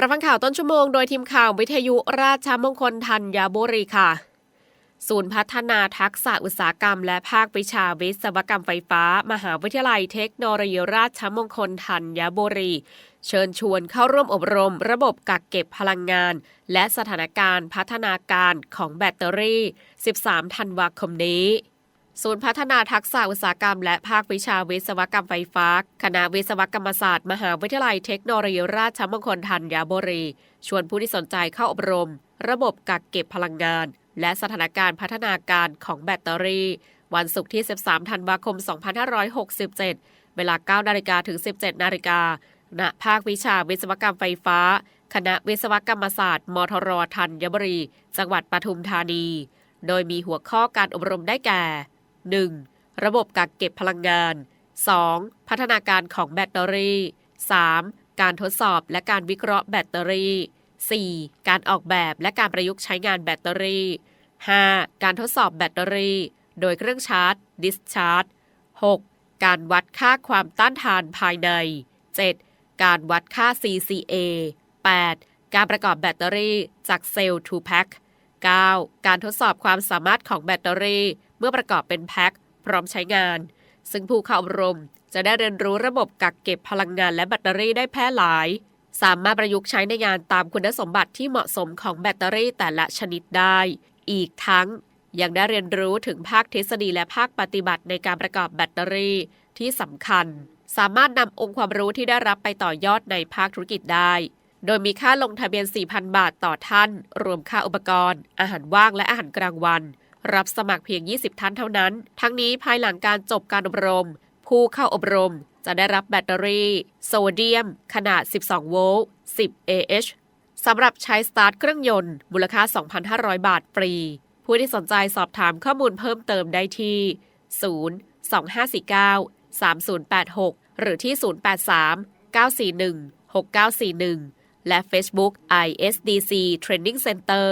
รับฟังข่าวต้นชั่วโมงโดยทีมข่าววิทยุราชมงคลธัญบุรีค่ะ ศูนย์พัฒนาทักษะอุตสาหกรรม และภาควิชาวิศวกรรมไฟฟ้า มหาวิทยาลัยเทคโนโลยีราชมงคลธัญบุรี เชิญชวนเข้าร่วมอบรม ระบบกักเก็บพลังงาน และสถานการณ์พัฒนาการของแบตเตอรี่ 13 ธันวาคมนี้ ศูนย์พัฒนาทักษะอุตสาหกรรม และภาควิชาวิศวกรรมไฟฟ้า คณะวิศวกรรมศาสตร์ มหาวิทยาลัยเทคโนโลยีราชมงคลธัญบุรี ชวนผู้ที่สนใจเข้าอบรม ระบบกักเก็บพลังงาน และสถานการณ์พัฒนาการของแบตเตอรี่ วันศุกร์ที่ 13 ธันวาคม 2567 เวลา 9 นาฬิกาถึง 17 นาฬิกาณภาควิชาวิศวกรรมไฟฟ้า คณะวิศวกรรมศาสตร์มทรธัญบุรี จังหวัดปทุมธานี โดยมีหัวข้อการอบรมได้แก่ 1. ระบบกักเก็บพลังงาน 2. พัฒนาการของแบตเตอรี่ 3. การทดสอบและการวิเคราะห์แบตเตอรี่ 4. การออกแบบและการประยุกต์ใช้งานแบตเตอรี่ 5. การทดสอบแบตเตอรี่ โดยเครื่องชาร์จ ดิสชาร์จ 6. การวัดค่าความต้านทานภายใน 7. การวัดค่า CCA 8. การประกอบแบตเตอรี่จากเซลล์ to pack 9. การทดสอบความสามารถของแบตเตอรี่ เมื่อประกอบเป็นแพ็คพร้อมใช้งาน ซึ่งผู้เข้าอบรมจะได้เรียนรู้ระบบกักเก็บพลังงานและแบตเตอรี่ได้แพร่หลาย สามารถประยุกต์ใช้ในงานตามคุณสมบัติที่เหมาะสมของแบตเตอรี่แต่ละชนิดได้ อีกทั้งยังได้เรียนรู้ถึงภาคทฤษฎีและภาคปฏิบัติในการประกอบแบตเตอรี่ที่สำคัญ สามารถนำองค์ความรู้ที่ได้รับไปต่อยอดในภาคธุรกิจได้ โดยมีค่าลงทะเบียน 4,000 บาทต่อท่าน รวมค่าอุปกรณ์ อาหารว่างและอาหารกลางวัน รับสมัครเพียง 20 ท่านเท่านั้น ทั้งนี้ภายหลังการจบการอบรม ผู้เข้าอบรมจะได้รับแบตเตอรี่ โซเดียม ขนาด 12 โวลต์ 10 AH สำหรับใช้สตาร์ทเครื่องยนต์ มูลค่า 2,500 บาทฟรี ผู้ที่สนใจสอบถามข้อมูลเพิ่มเติมได้ที่ 0 2549 3086 หรือที่ 083 941 6941 และ Facebook ISDC Training Center